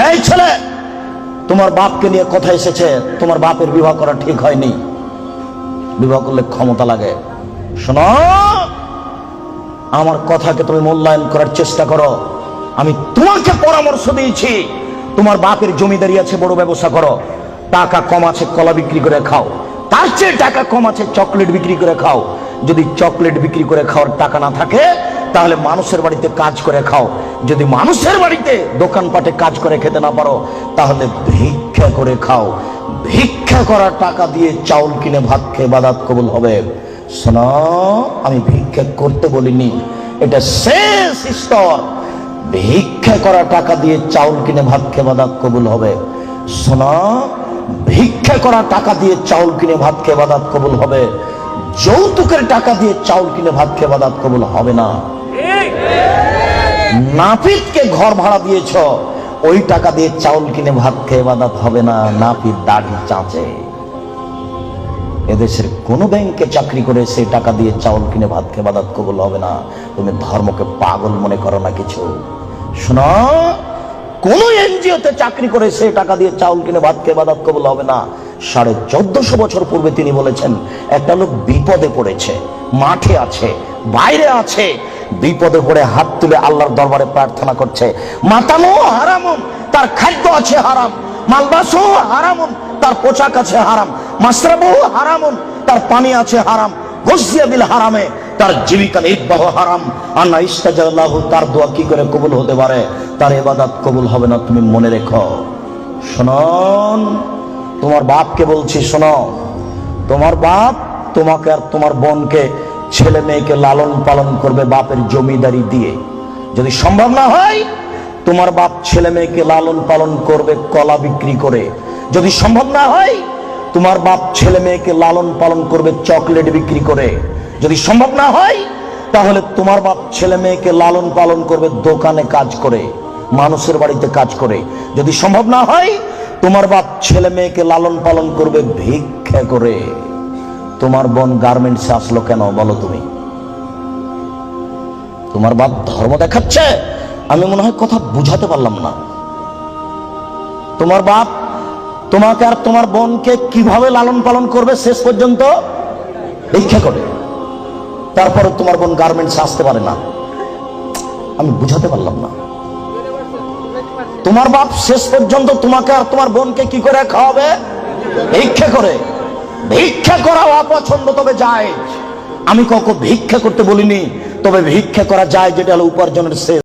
এই ছেলে, তোমার বাপকে নিয়ে কথা এসেছে? তোমার বাপের বিবাহ করা ঠিক হয়নি। বিবাহ করলে ক্ষমতা লাগে। শোনো, আমার কথাকে তুমি মূল্যায়ন করার চেষ্টা করো। আমি তোমাকে পরামর্শ দিয়েছি, তোমার বাপের জমিদারি আছে, বড় ব্যবসা করো। টাকা কম আছে, কলা বিক্রি করে খাও। তার চেয়ে টাকা কম আছে, চকলেট বিক্রি করে খাও। যদি চকলেট বিক্রি করে খাওয়ার টাকা না থাকে তাহলে মানুষের বাড়িতে কাজ করে খাও। যদি মানুষের বাড়িতে দোকানপাটে কাজ করে খেতে না পারো, তাহলে ভিক্ষা করে খাও। ভিক্ষা করার টাকা দিয়ে চাউল কিনে ভাত খেয়ে বাদাত কবুল হবে। শোনো, আমি ভিক্ষা করতে বলিনি, এটা শেষ স্তর। ভিক্ষা করা টাকা দিয়ে চাউল কিনে ভাত খেয়ে বাদাত কবুল হবে। শোনো, ভিক্ষা করা টাকা দিয়ে চাউল কিনে ভাত খেয়ে বাদাত কবুল হবে। যৌতুকের টাকা দিয়ে চাউল কিনে ভাত খেয়ে বাদাত কবুল হবে না। নাপিতকে ঘর ভাড়া দিয়েছ, ওই টাকা দিয়ে চাউল কিনে ভাত খেয়ে বাদাত হবে না, নাপিত দাড়ি চাঁচে। এদেশের কোন ব্যাংকে চাকরি করে সেই টাকা দিয়ে চাউল কিনে ভাত খেয়ে বাদাত কবুল হবে না। তুমি ধর্মকে পাগল মনে করো না কিছু। শোনো, কোন এনজিওতে চাকরি করে সেই টাকা দিয়ে চাউল কিনে ভাত খেয়ে বাদাত কবুল হবে না। সাড়ে চোদ্দশো বছর পূর্বে তিনি বলেছেন, একটা লোক বিপদে পড়েছে, মাঠে আছে, বাইরে আছে বিপদে পড়ে হাত তুলে আল্লাহর দরবারে প্রার্থনা করছে, মাতানো হারামুন, তার খাদ্য আছে হারাম। মালবাসও হারামুন, তার পোশাক আছে হারাম। মাসরাবু হারামুন, তার পানি আছে হারাম। গসিয়া বিল হারামে, তার জীবিকা নির্বাহ হারাম। আর না ইস্তাজাল্লাহু, তার দোয়া কি করে কবুল হতে পারে? তার এবাদাত কবুল হবে না, তুমি মনে রেখো। শোনন তোমার বাপকে বলছি, শোনো, তোমার বাপ তোমাকে আর তোমার বোনকে ছেলে মেয়েকে লালন পালন করবে বাপের জমিদারি দিয়ে। যদি সম্ভব না হয়, তোমার বাপ ছেলে মেয়েকে লালন পালন করবে কলা বিক্রি করে। যদি সম্ভব না হয়, তোমার বাপ ছেলে মেয়েকে লালন পালন করবে চকলেট বিক্রি করে। যদি সম্ভব না হয়, তাহলে তোমার বাপ ছেলে মেয়েকে লালন পালন করবে দোকানে কাজ করে, মানুষের বাড়িতে কাজ করে। যদি সম্ভব না হয়, তোমার বাপ ছেলে মেয়েকে লালন পালন করবে ভিক্ষা করে। তোমার বোন গার্মেন্টসে আসলো কেন বলো তুমি? তোমার বাপ ধর্ম দেখাচ্ছে। আমি মনে হয় কথা বুঝাতে পারলাম না। তোমার বাপ তোমাকে আর তোমার বোনকে কীভাবে লালন পালন করবে শেষ পর্যন্ত? ভিক্ষা করে। তারপরে তোমার বোন গার্মেন্টস আসতে পারে না। আমি বুঝাতে পারলাম না। তোমার বাপ শেষ পর্যন্ত তোমাকে আর তোমার বোনকে কি করে খাওয়াবে? ভিক্ষা করে। ভিক্ষা করা অপছন্দ, তবে যায়। আমি কখন ভিক্ষা করতে বলিনি, তবে ভিক্ষা করা যায়, যেটা হলো উপার্জনের শেষ